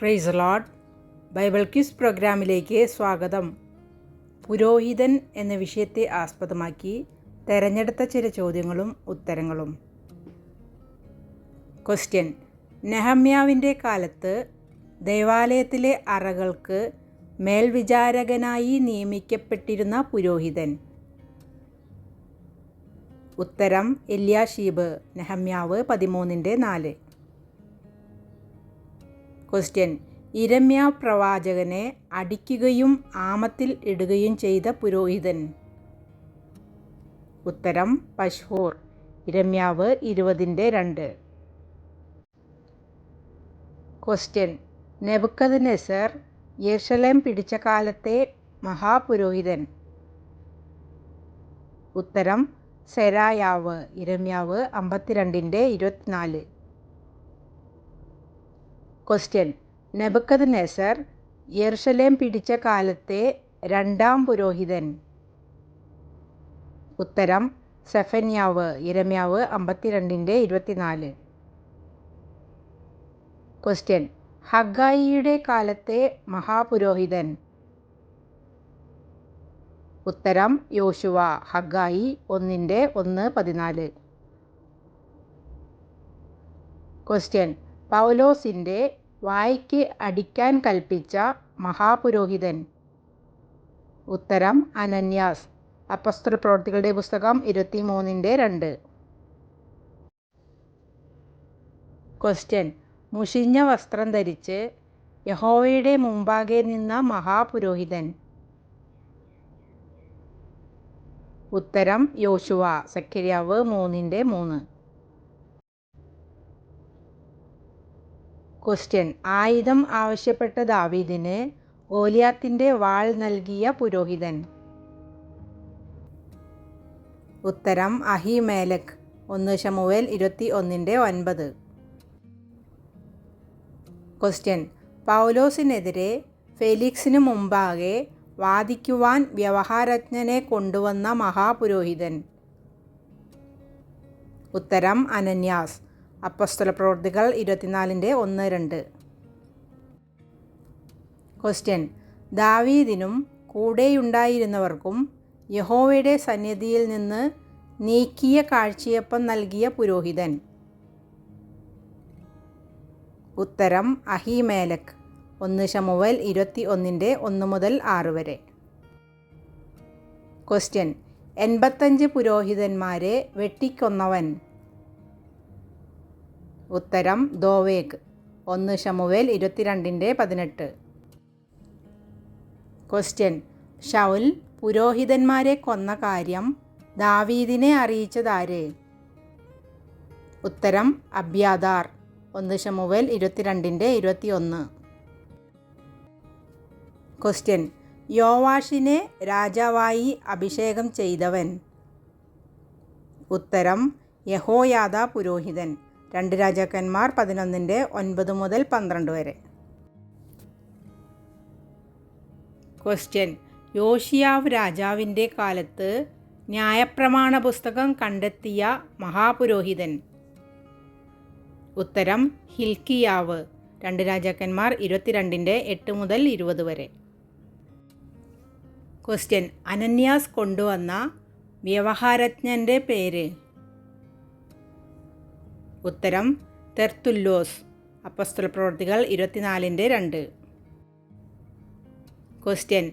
ക്രൈസ് load Bible quiz പ്രോഗ്രാമിലേക്ക് സ്വാഗതം. പുരോഹിതൻ എന്ന വിഷയത്തെ ആസ്പദമാക്കി തെരഞ്ഞെടുത്ത ചില ചോദ്യങ്ങളും ഉത്തരങ്ങളും. ക്വസ്റ്റ്യൻ നെഹമ്യാവിന്റെ കാലത്ത് ദേവാലയത്തിലെ അറകൾക്ക് മേൽവിചാരകനായി നിയമിക്കപ്പെട്ടിരുന്ന പുരോഹിതൻ. ഉത്തരം എല്യാഷീബ് നെഹമ്യാവ് പതിമൂന്നിന്റെ നാല്. ക്വസ്റ്റ്യൻ. ഇരമ്യ പ്രവാചകനെ അടിക്കുകയും ആമത്തിൽ ഇടുകയും ചെയ്ത പുരോഹിതൻ. ഉത്തരം പശ്ഹൂർ. ഇരമ്യാവ് ഇരുപതിന്റെ രണ്ട്. ക്വസ്റ്റ്യൻ. നെബുക്കത് നെസർ യർഷലേം പിടിച്ച കാലത്തെ മഹാപുരോഹിതൻ. ഉത്തരം സെരായാവ്. ഇരമ്യാവ് അമ്പത്തിരണ്ടിന്റെ ഇരുപത്തിനാല്. ക്വസ്റ്റ്യൻ നെബക്കത് നെസർ യെർഷലേം പിടിച്ച കാലത്തെ രണ്ടാം പുരോഹിതൻ. ഉത്തരം സെഫന്യാവ് ഇരമ്യാവ് അമ്പത്തിരണ്ടിന്റെ ഇരുപത്തിനാല്. ക്വസ്റ്റ്യൻ ഹഗായിയുടെ കാലത്തെ മഹാപുരോഹിതൻ. ഉത്തരം യോശുവ ഹഗായി ഒന്നിന്റെ ഒന്ന് പതിനാല്. ക്വസ്റ്റ്യൻ പൗലോസിന്റെ വായ്ക്ക് അടിക്കാൻ കൽപ്പിച്ച മഹാപുരോഹിതൻ. ഉത്തരം അനന്യാസ്. അപ്പസ്തല പ്രവർത്തികളുടെ പുസ്തകം ഇരുപത്തി മൂന്നിന്റെ രണ്ട്. ക്വസ്റ്റ്യൻ മുഷിഞ്ഞ വസ്ത്രം ധരിച്ച് യഹോവയുടെ മുമ്പാകെ നിന്ന മഹാപുരോഹിതൻ. ഉത്തരം യോശുവ. സക്കരിയാവ് മൂന്നിന്റെ മൂന്ന്. ക്വസ്റ്റ്യൻ. ആയുധം ആവശ്യപ്പെട്ട ദാവീദിന് ഓലിയാത്തിന്റെ വാൾ നൽകിയ പുരോഹിതൻ. ഉത്തരം അഹിമേലക് ഒന്ന് ശമുവേൽ ഇരുപത്തി ഒന്നിന്റെ ഒൻപത്. ക്വസ്റ്റ്യൻ. പൗലോസിനെതിരെ ഫെലിക്സിന് മുമ്പാകെ വാദിക്കുവാൻ വ്യവഹാരജ്ഞനെ കൊണ്ടുവന്ന മഹാപുരോഹിതൻ. ഉത്തരം അനന്യാസ്. അപ്പസ്തല പ്രവൃത്തികൾ ഇരുപത്തിനാലിന്റെ ഒന്ന് രണ്ട്. ക്വസ്റ്റ്യൻ ദാവീദിനും കൂടെയുണ്ടായിരുന്നവർക്കും യഹോവയുടെ സന്നിധിയിൽ നിന്ന് നീക്കിയ കാഴ്ചയപ്പം നൽകിയ പുരോഹിതൻ. ഉത്തരം അഹിമേലക് ഒന്ന് ശമുവൽ ഇരുപത്തി ഒന്നിന്റെ ഒന്ന് മുതൽ ആറ് വരെ. ക്വസ്റ്റ്യൻ എൺപത്തഞ്ച് പുരോഹിതന്മാരെ വെട്ടിക്കൊന്നവൻ ഉത്തരം ദോവേഗ് ഒന്ന് ഷമുവേൽ ഇരുപത്തിരണ്ടിന്റെ പതിനെട്ട്. ക്വസ്റ്റ്യൻ ഷൗൽ പുരോഹിതന്മാരെ കൊന്ന കാര്യം ദാവീദിനെ അറിയിച്ചതാര്? ഉത്തരം അബ്യാദാർ ഒന്ന് ഷമുവേൽ ഇരുപത്തിരണ്ടിന്റെ ഇരുപത്തിയൊന്ന്. ക്വസ്റ്റ്യൻ യോവാഷിനെ രാജാവായി അഭിഷേകം ചെയ്തവൻ. ഉത്തരം യഹോയാദ പുരോഹിതൻ. രണ്ട് രാജാക്കന്മാർ പതിനൊന്നിന്റെ ഒൻപത് മുതൽ പന്ത്രണ്ട് വരെ. ക്വസ്റ്റ്യൻ യോഷിയാവ് രാജാവിന്റെ കാലത്ത് ന്യായപ്രമാണ പുസ്തകം കണ്ടെത്തിയ മഹാപുരോഹിതൻ. ഉത്തരം ഹിൽക്കിയാവ്. രണ്ട് രാജാക്കന്മാർ ഇരുപത്തിരണ്ടിന്റെ എട്ട് മുതൽ ഇരുപത് വരെ. ക്വസ്റ്റ്യൻ അനന്യാസ് കൊണ്ടുവന്ന വ്യവഹാരജ്ഞന്റെ പേര്? ഉത്തരം തെർത്തുല്ലോസ് അപ്പസ്തല പ്രവർത്തികൾ ഇരുപത്തിനാലിന്റെ രണ്ട്. ക്വസ്റ്റ്യൻ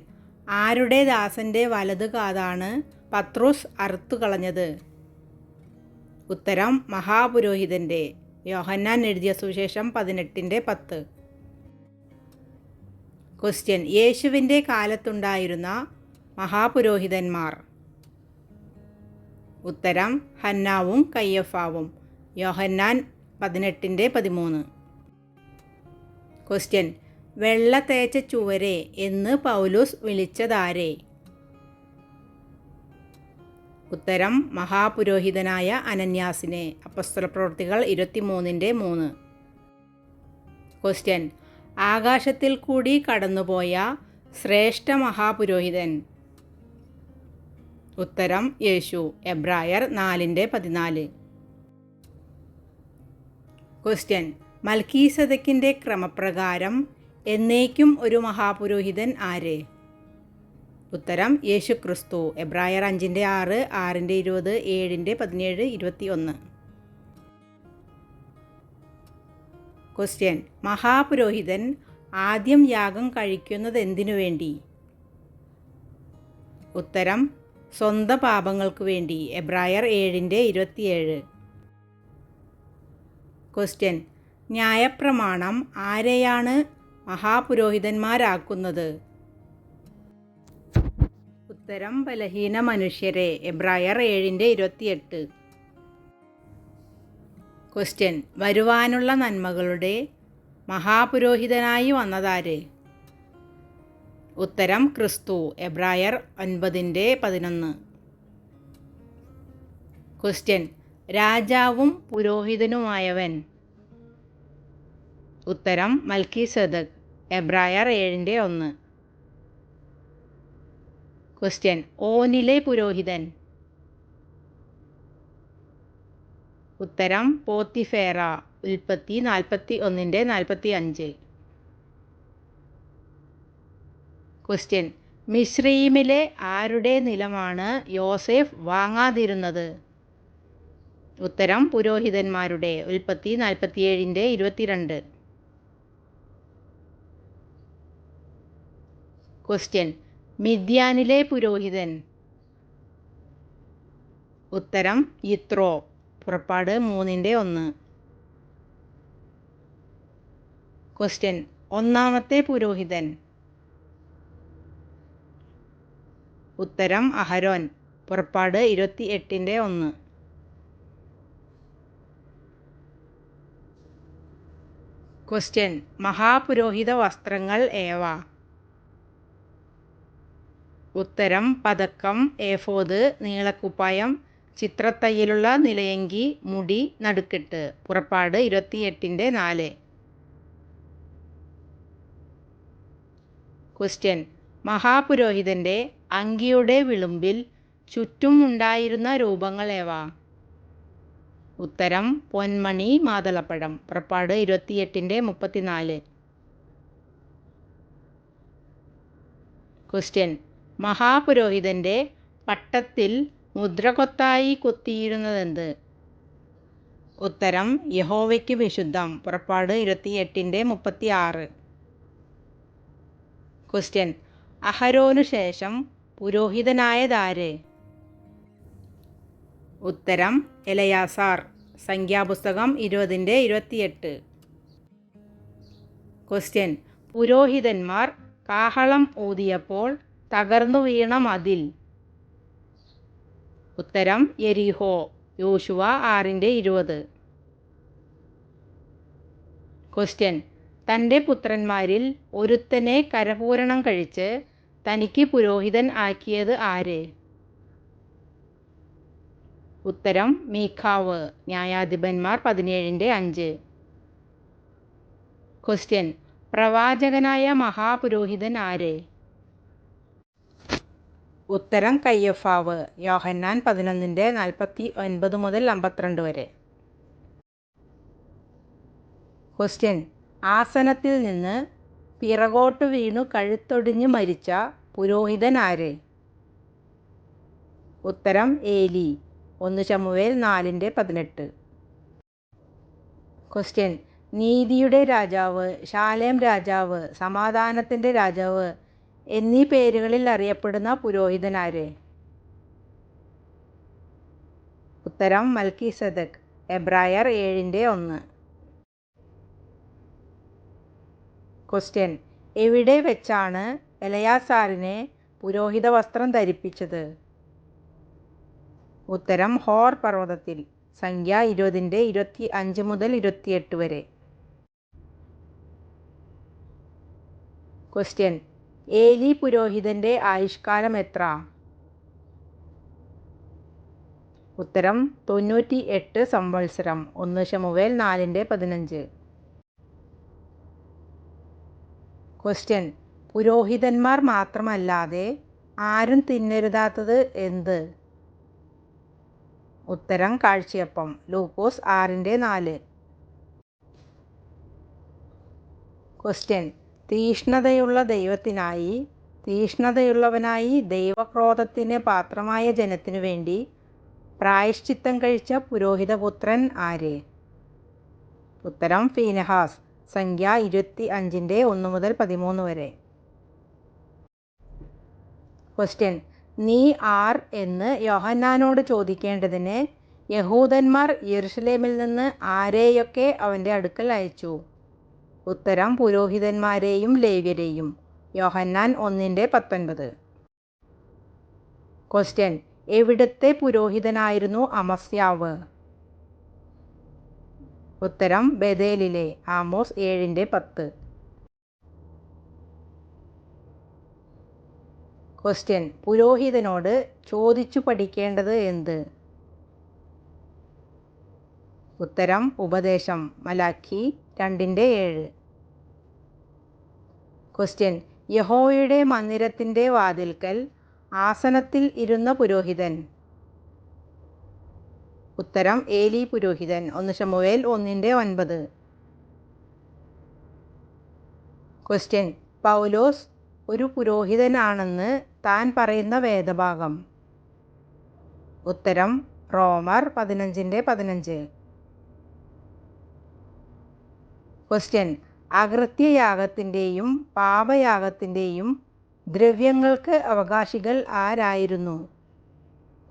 ആരുടെ ദാസന്റെ വലത് കാതാണ് പത്രോസ് അറുത്തു കളഞ്ഞത്? ഉത്തരം മഹാപുരോഹിതന്റെ യോഹന്നാൻ എഴുതിയ സുവിശേഷം പതിനെട്ടിന്റെ പത്ത്. ക്വസ്റ്റ്യൻ യേശുവിന്റെ കാലത്തുണ്ടായിരുന്ന മഹാപുരോഹിതന്മാർ? ഉത്തരം ഹന്നാവും കയ്യഫാവും. യോഹന്നാൻ പതിനെട്ടിന്റെ പതിമൂന്ന്. ക്വസ്റ്റ്യൻ വെള്ള തേച്ച ചുവരെ എന്ന് പൗലൂസ് വിളിച്ചതാരെ? ഉത്തരം മഹാപുരോഹിതനായ അനന്യാസിനെ. അപ്പസ്തല പ്രവൃത്തികൾ ഇരുപത്തിമൂന്നിന്റെ മൂന്ന്. ക്വസ്റ്റ്യൻ ആകാശത്തിൽ കൂടി കടന്നുപോയ ശ്രേഷ്ഠ മഹാപുരോഹിതൻ? ഉത്തരം യേശു. എബ്രായർ നാലിന്റെ പതിനാല്. ക്വസ്റ്റ്യൻ മൽക്കീസദക്കിന്റെ ക്രമപ്രകാരം എന്നേക്കും ഒരു മഹാപുരോഹിതൻ ആര്? ഉത്തരം യേശു ക്രിസ്തു എബ്രായർ അഞ്ചിന്റെ ആറ് ആറിന്റെ ഇരുപത് ഏഴിന്റെ പതിനേഴ് ഇരുപത്തി ഒന്ന് ക്വസ്റ്റ്യൻ മഹാപുരോഹിതൻ ആദ്യം യാഗം കഴിക്കുന്നത് എന്തിനു വേണ്ടി? ഉത്തരം സ്വന്തം പാപങ്ങൾക്ക് വേണ്ടി. എബ്രായർ ഏഴിന്റെ ഇരുപത്തിയേഴ്. ക്വസ്റ്റ്യൻ. ന്യായപ്രമാണം ആരെയാണ് മഹാപുരോഹിതന്മാരാക്കുന്നത്? ഉത്തരം ബലഹീന മനുഷ്യരെ. എബ്രായർ ഏഴിന്റെ ഇരുപത്തിയെട്ട്. ക്വസ്റ്റ്യൻ. വരുവാനുള്ള നന്മകളുടെ മഹാപുരോഹിതനായി വന്നതാര്? ഉത്തരം ക്രിസ്തു. എബ്രായർ ഒൻപതിന്റെ പതിനൊന്ന്. ക്വസ്റ്റ്യൻ. രാജാവും പുരോഹിതനുമായവൻ. ഉത്തരം മൽക്കി സദക് എബ്രായർ ഏഴിന്റെ ഒന്ന്. ക്വസ്റ്റ്യൻ ഓനിലെ പുരോഹിതൻ. ഉത്തരം പോത്തിഫേറ ഉൽപ്പത്തി നാൽപ്പത്തി ഒന്നിന്റെ നാൽപ്പത്തി അഞ്ച്. ക്വസ്റ്റ്യൻ മിശ്രീമിലെ ആരുടെ നിലമാണ് യോസേഫ് വാങ്ങാതിരുന്നത്? ഉത്തരം പുരോഹിതന്മാരുടെ ഉൽപ്പത്തി നാൽപ്പത്തിയേഴിന്റെ ഇരുപത്തിരണ്ട്. ക്വസ്റ്റ്യൻ മിദ്യാനിലെ പുരോഹിതൻ. ഉത്തരം ഇത്രോ പുറപ്പാട് മൂന്നിന്റെ ഒന്ന്. ക്വസ്റ്റ്യൻ ഒന്നാമത്തെ പുരോഹിതൻ. ഉത്തരം അഹരോൻ. പുറപ്പാട് ഇരുപത്തി എട്ടിന്റെ ഒന്ന്. ക്വസ്റ്റ്യൻ മഹാപുരോഹിത വസ്ത്രങ്ങൾ ഏവ? ഉത്തരം. പതക്കം. ഏഫോത് നീളക്കുപ്പായം. ചിത്രത്തയ്യലുള്ള നിലയങ്കി. മുടി. നടുക്കെട്ട്. പുറപ്പാട് ഇരുപത്തിയെട്ടിന്റെ നാല്. ക്വസ്റ്റ്യൻ മഹാപുരോഹിതന്റെ അങ്കിയുടെ വിളുമ്പിൽ ചുറ്റും ഉണ്ടായിരുന്ന രൂപങ്ങൾ ഏവ? ഉത്തരം പൊന്മണി മാതളപ്പഴം പുറപ്പാട് ഇരുപത്തിയെട്ടിന്റെ മുപ്പത്തിനാല്. ക്വസ്റ്റ്യൻ മഹാപുരോഹിതന്റെ പട്ടത്തിൽ മുദ്രകൊത്തായി കൊത്തിയിരുന്നതെന്ത്? ഉത്തരം യഹോവയ്ക്ക് വിശുദ്ധം പുറപ്പാട് ഇരുപത്തിയെട്ടിന്റെ മുപ്പത്തി ആറ് ക്വസ്റ്റ്യൻ അഹരോനു ശേഷം പുരോഹിതനായതാര്? ഉത്തരം എലയാസാർ. സംഖ്യാപുസ്തകം ഇരുപതിന്റെ ഇരുപത്തിയെട്ട്. ക്വസ്റ്റ്യൻ പുരോഹിതന്മാർ കാഹളം ഊതിയപ്പോൾ തകർന്നു വീണ മതിൽ. ഉത്തരം എരിഹോ. യോശുവ ആറിന്റെ ഇരുപത്. ക്വസ്റ്റ്യൻ തന്റെ പുത്രന്മാരിൽ ഒരുത്തനെ കരപൂരണം കഴിച്ച് തനിക്ക് പുരോഹിതൻ ആക്കിയത് ആര്? ഉത്തരം മീഖാവ് ന്യായാധിപന്മാർ പതിനേഴിന്റെ അഞ്ച്. ക്വസ്റ്റ്യൻ പ്രവാചകനായ മഹാപുരോഹിതൻ ആര്? ഉത്തരം കയ്യഫാവ് യോഹന്നാൻ പതിനൊന്നിന്റെ നാൽപ്പത്തി ഒൻപത് മുതൽ അമ്പത്തിരണ്ട് വരെ. ക്വസ്റ്റ്യൻ ആസനത്തിൽ നിന്ന് പിറകോട്ട് വീണു കഴുത്തൊടിഞ്ഞ് മരിച്ച പുരോഹിതൻ ആര്? ഉത്തരം ഏലി. ഒന്ന് ചമുവേൽ നാലിന്റെ പതിനെട്ട്. ക്വസ്റ്റ്യൻ നീതിയുടെ രാജാവ് ശാലേം രാജാവ് സമാധാനത്തിന്റെ രാജാവ് എന്നീ പേരുകളിൽ അറിയപ്പെടുന്ന പുരോഹിതനാര് ഉത്തരം മൽക്കി സദക് എബ്രായർ ഏഴിന്റെ ഒന്ന്. ക്വസ്റ്റ്യൻ എവിടെ വെച്ചാണ് എലയാസാറിനെ പുരോഹിത വസ്ത്രം ധരിപ്പിച്ചത്? ഉത്തരം ഹോർ പർവതത്തിൽ സംഖ്യ ഇരുപതിന്റെ ഇരുപത്തി അഞ്ച് മുതൽ ഇരുപത്തിയെട്ട് വരെ. ക്വസ്റ്റ്യൻ ഏലി പുരോഹിതന്റെ ആയുഷ്കാലം എത്ര? ഉത്തരം തൊണ്ണൂറ്റി എട്ട് സംവത്സരം ഒന്ന് ശമുവേൽ നാലിന്റെ പതിനഞ്ച്. ക്വസ്റ്റ്യൻ പുരോഹിതന്മാർ മാത്രമല്ലാതെ ആരും തിന്നരുതാത്തത് എന്ത്? ഉത്തരം കാഴ്ചയപ്പം. ലൂക്കോസ് ആറിന്റെ നാല്. ക്വസ്റ്റ്യൻ തീഷ്ണതയുള്ള ദൈവത്തിനായി തീഷ്ണതയുള്ളവനായി ദൈവക്രോധത്തിന് പാത്രമായ ജനത്തിനു വേണ്ടി പ്രായശ്ചിത്തം കഴിച്ച പുരോഹിതപുത്രൻ ആര്? ഉത്തരം ഫീനഹാസ്. സംഖ്യ ഇരുപത്തി അഞ്ചിന്റെ ഒന്ന് മുതൽ പതിമൂന്ന് വരെ. ക്വസ്റ്റ്യൻ നീ ആർ എന്ന് യോഹന്നാനോട് ചോദിക്കേണ്ടതിന് യഹൂദന്മാർ യെരുഷലേമിൽ നിന്ന് ആരെയൊക്കെ അവന്റെ അടുക്കൽ അയച്ചു? ഉത്തരം പുരോഹിതന്മാരെയും ലേവ്യരെയും. യോഹന്നാൻ ഒന്നിന്റെ പത്തൊൻപത്. ക്വസ്റ്റ്യൻ എവിടുത്തെ പുരോഹിതനായിരുന്നു അമസ്യാവ്? ഉത്തരം ബദേലിലെ ആമോസ് ഏഴിന്റെ പത്ത്. ക്വസ്റ്റ്യൻ പുരോഹിതനോട് ചോദിച്ചു പഠിക്കേണ്ടത് എന്ത്? ഉത്തരം ഉപദേശം. മലാഖി രണ്ടിന്റെ ഏഴ്. ക്വസ്റ്റ്യൻ യഹോയുടെ മന്ദിരത്തിന്റെ വാതിൽക്കൽ ആസനത്തിൽ ഇരുന്ന പുരോഹിതൻ. ഉത്തരം ഏലി പുരോഹിതൻ. ഒന്ന് ശമുവേൽ ഒന്നിന്റെ ഒൻപത്. ക്വസ്റ്റ്യൻ പൗലോസ് ഒരു പുരോഹിതനാണെന്ന് താൻ പറയുന്ന വേദഭാഗം. ഉത്തരം റോമർ പതിനഞ്ചിന്റെ പതിനഞ്ച്. ക്വസ്റ്റ്യൻ അകൃത്യയാഗത്തിന്റെയും പാപയാഗത്തിന്റെയും ദ്രവ്യങ്ങൾക്ക് അവകാശികൾ ആരായിരുന്നു?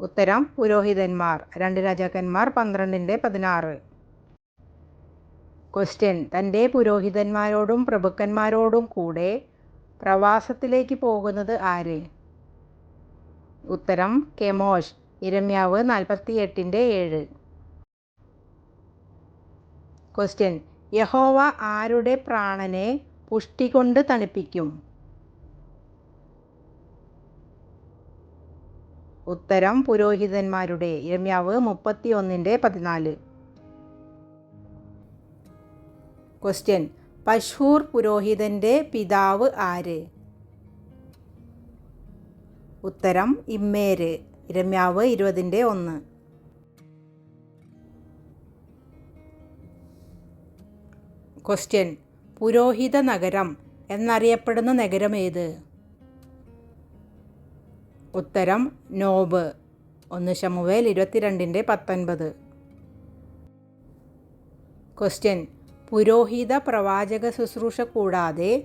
ഉത്തരം പുരോഹിതന്മാർ. രണ്ട് രാജാക്കന്മാർ പന്ത്രണ്ടിന്റെ പതിനാറ്. ക്വസ്റ്റ്യൻ തന്റെ പുരോഹിതന്മാരോടും പ്രഭുക്കന്മാരോടും കൂടെ പ്രവാസത്തിലേക്ക് പോകുന്നത് ആര്? ഉത്തരം കെമോഷ്. ഇരമ്യാവ് നാൽപ്പത്തി എട്ടിന്റെ ഏഴ്. ക്വസ്റ്റ്യൻ യഹോവ ആരുടെ പ്രാണനെ പുഷ്ടി കൊണ്ട് തണുപ്പിക്കും? ഉത്തരം പുരോഹിതന്മാരുടെ. ഇരമ്യാവ് മുപ്പത്തി ഒന്നിന്റെ പതിനാല്. ക്വസ്റ്റ്യൻ പശൂർ പുരോഹിതന്റെ പിതാവ് ആര്? ഉത്തരം ഇമ്മേര്. ഇരമ്യാവ് ഇരുപതിന്റെ ഒന്ന്. ക്വസ്റ്റ്യൻ പുരോഹിത നഗരം എന്നറിയപ്പെടുന്ന നഗരം ഏത്? ഉത്തരം നോബ്. ഒന്ന് ശമുവേൽ ഇരുപത്തിരണ്ടിന്റെ പത്തൊൻപത്. ക്വസ്റ്റ്യൻ പുരോഹിത പ്രവാചക ശുശ്രൂഷ കൂടാതെ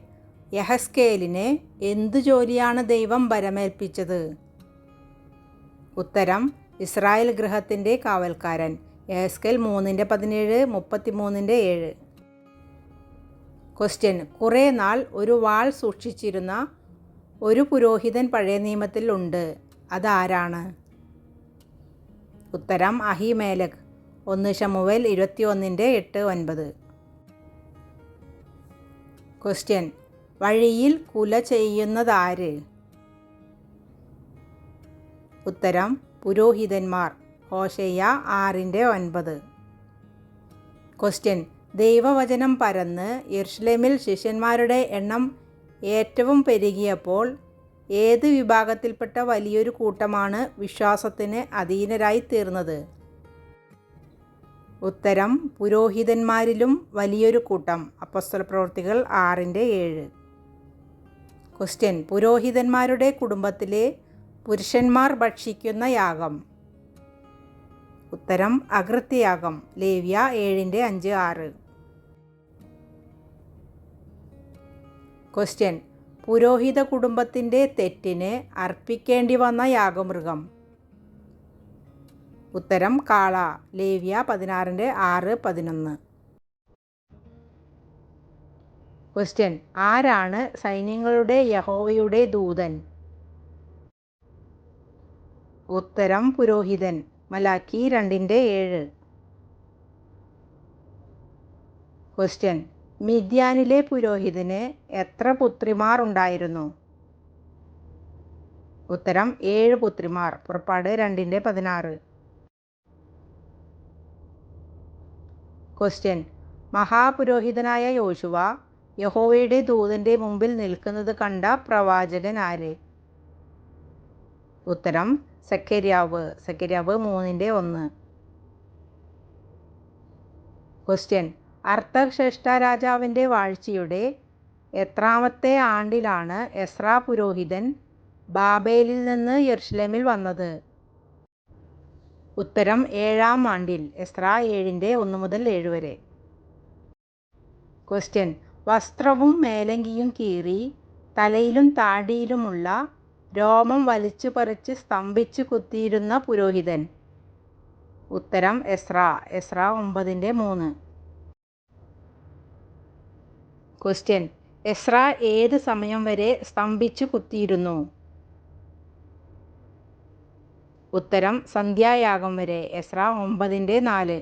യഹസ്കേലിനെ എന്തു ജോലിയാണ് ദൈവം വരമേൽപ്പിച്ചത്? ഉത്തരം ഇസ്രായേൽ ഗൃഹത്തിന്റെ കാവൽക്കാരൻ യഹസ്കേൽ മൂന്നിന്റെ പതിനേഴ് മുപ്പത്തി മൂന്നിന്റെ ഏഴ്. ക്വസ്റ്റ്യൻ കുറേ നാൾ ഒരു വാൾ സൂക്ഷിച്ചിരുന്ന ഒരു പുരോഹിതൻ പഴയ നിയമത്തിൽ ഉണ്ട്. അതാരാണ്? ഉത്തരം അഹിമേലക് ഒന്ന് ഷമുവേൽ ഇരുപത്തിയൊന്നിന്റെ എട്ട് ഒൻപത്. ക്വസ്റ്റ്യൻ വഴിയിൽ കുല ചെയ്യുന്നതാര്? ഉത്തരം പുരോഹിതന്മാർ ഹോഷയ്യ ആറിന്റെ ഒൻപത്. ക്വസ്റ്റ്യൻ ദൈവവചനം പരന്ന് യെർഷ്ലേമിൽ ശിഷ്യന്മാരുടെ എണ്ണം ഏറ്റവും പെരുകിയപ്പോൾ ഏത് വിഭാഗത്തിൽപ്പെട്ട വലിയൊരു കൂട്ടമാണ് വിശ്വാസത്തിന് അധീനരായി തീർന്നത് ഉത്തരം പുരോഹിതന്മാരിലും വലിയൊരു കൂട്ടം. അപ്പസ്തല പ്രവർത്തികൾ ആറിന്റെ ഏഴ്. ക്വസ്റ്റ്യൻ പുരോഹിതന്മാരുടെ കുടുംബത്തിലെ പുരുഷന്മാർ ഭക്ഷിക്കുന്ന യാഗം. ഉത്തരം അകൃത്യയാഗം. ലേവ്യ ഏഴിന്റെ അഞ്ച് ആറ്. ക്വസ്റ്റ്യൻ പുരോഹിത കുടുംബത്തിന്റെ തെറ്റിന് അർപ്പിക്കേണ്ടി വന്ന യാഗമൃഗം. ഉത്തരം കാള. ലേവ്യ പതിനാറിന്റെ ആറ് പതിനൊന്ന്. ക്വസ്റ്റ്യൻ ആരാണ് സൈന്യങ്ങളുടെ യഹോവയുടെ ദൂതൻ? ഉത്തരം പുരോഹിതൻ. മലാക്കി രണ്ടിന്റെ ഏഴ്. ക്വസ്റ്റ്യൻ മിദ്യാനിലെ പുരോഹിതന് എത്ര പുത്രിമാർ ഉണ്ടായിരുന്നു? ഉത്തരം ഏഴ് പുത്രിമാർ. പുറപ്പാട് രണ്ടിന്റെ പതിനാറ്. ക്വസ്റ്റ്യൻ. മഹാപുരോഹിതനായ യോശുവ യഹോവയുടെ ദൂതന്റെ മുമ്പിൽ നിൽക്കുന്നത് കണ്ട പ്രവാചകൻ ആര്? ഉത്തരം സക്കരിയാവ് സക്കരിയാവ് മൂന്നിന്റെ ഒന്ന്. ക്വസ്റ്റ്യൻ. അർത്ഥശ്രേഷ്ഠ രാജാവിന്റെ വാഴ്ചയുടെ എത്രാമത്തെ ആണ്ടിലാണ് എസ്രാ പുരോഹിതൻ ബാബേലിൽ നിന്ന് യെർഷ്ലമിൽ വന്നത്? ഉത്തരം ഏഴാം ആണ്ടിൽ എസ്രാ ഏഴിന്റെ ഒന്ന് മുതൽ ഏഴ് വരെ. ക്വസ്റ്റ്യൻ വസ്ത്രവും മേലങ്കിയും കീറി തലയിലും താടിയിലുമുള്ള രോമം വലിച്ചു പറിച്ച് സ്തംഭിച്ച് കുത്തിയിരുന്ന പുരോഹിതൻ. ഉത്തരം എസ്ര എസ്ര ഒമ്പതിന്റെ മൂന്ന്. ക്വസ്റ്റ്യൻ എസ്ര ഏത് സമയം വരെ സ്തംഭിച്ചു കുത്തിയിരുന്നു? ഉത്തരം സന്ധ്യായാഗം വരെ എസ്ര ഒമ്പതിന്റെ നാല്.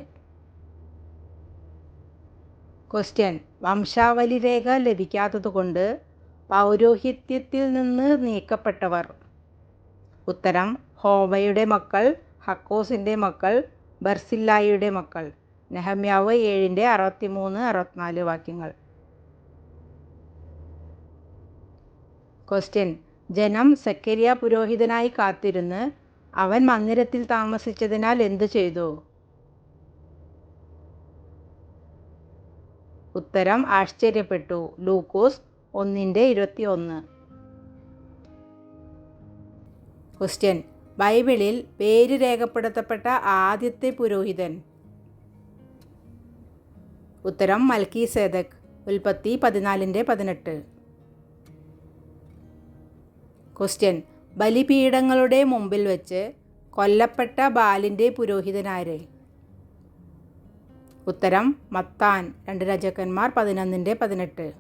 ക്വസ്റ്റ്യൻ വംശാവലി രേഖ ലഭിക്കാത്തതുകൊണ്ട് പൗരോഹിത്യത്തിൽ നിന്ന് നീക്കപ്പെട്ടവർ. ഉത്തരം ഹോവയുടെ മക്കൾ ഹക്കോസിന്റെ മക്കൾ ബർസില്ലായിയുടെ മക്കൾ. നെഹമ്യാവ് ഏഴിന്റെ അറുപത്തി മൂന്ന് അറുപത്തിനാല് വാക്യങ്ങൾ. ക്വസ്റ്റ്യൻ ജനം സക്കരിയ പുരോഹിതനായി കാത്തിരുന്ന് അവൻ മന്ദിരത്തിൽ താമസിച്ചതിനാൽ എന്തു ചെയ്തു? ഉത്തരം ആശ്ചര്യപ്പെട്ടു. ലൂക്കോസ് ഒന്നിന്റെ ഇരുപത്തി ഒന്ന് ക്വസ്റ്റ്യൻ ബൈബിളിൽ പേര് രേഖപ്പെടുത്തപ്പെട്ട ആദ്യത്തെ പുരോഹിതൻ. ഉത്തരം മൽക്കി സേദക് ഉൽപ്പത്തി പതിനാലിന്റെ പതിനെട്ട്. ക്വസ്റ്റ്യൻ ബലിപീഠങ്ങളുടെ മുമ്പിൽ വെച്ച് കൊല്ലപ്പെട്ട ബാലിന്റെ പുരോഹിതനാര്? ഉത്തരം മത്താൻ രണ്ട് രാജാക്കന്മാർ പതിനൊന്നിന്റെ പതിനെട്ട്.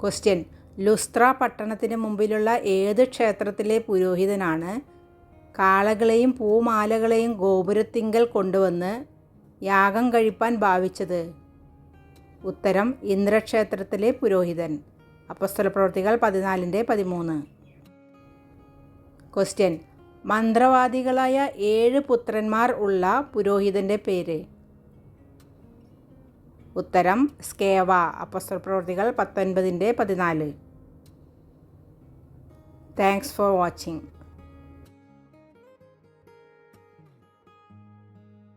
ക്വസ്റ്റ്യൻ ലുസ്ത്ര പട്ടണത്തിന് മുമ്പിലുള്ള ഏത് ക്ഷേത്രത്തിലെ പുരോഹിതനാണ്? കാളകളെയും പൂമാലകളെയും ഗോപുരത്തിങ്കൽ കൊണ്ടുവന്ന് യാഗം കഴിപ്പാൻ ഭാവിച്ചത്? ഉത്തരം ഇന്ദ്രക്ഷേത്രത്തിലെ പുരോഹിതൻ. അപ്പസ്തല പ്രവർത്തികൾ പതിനാലിന്റെ പതിമൂന്ന്. ക്വസ്റ്റ്യൻ മന്ത്രവാദികളായ ഏഴ് പുത്രന്മാർ ഉള്ള പുരോഹിതന്റെ പേര്. ഉത്തരം സ്കേവ അപ്പസ്തല പ്രവർത്തികൾ പത്തൊൻപതിന്റെ പതിനാല്. Thanks for watching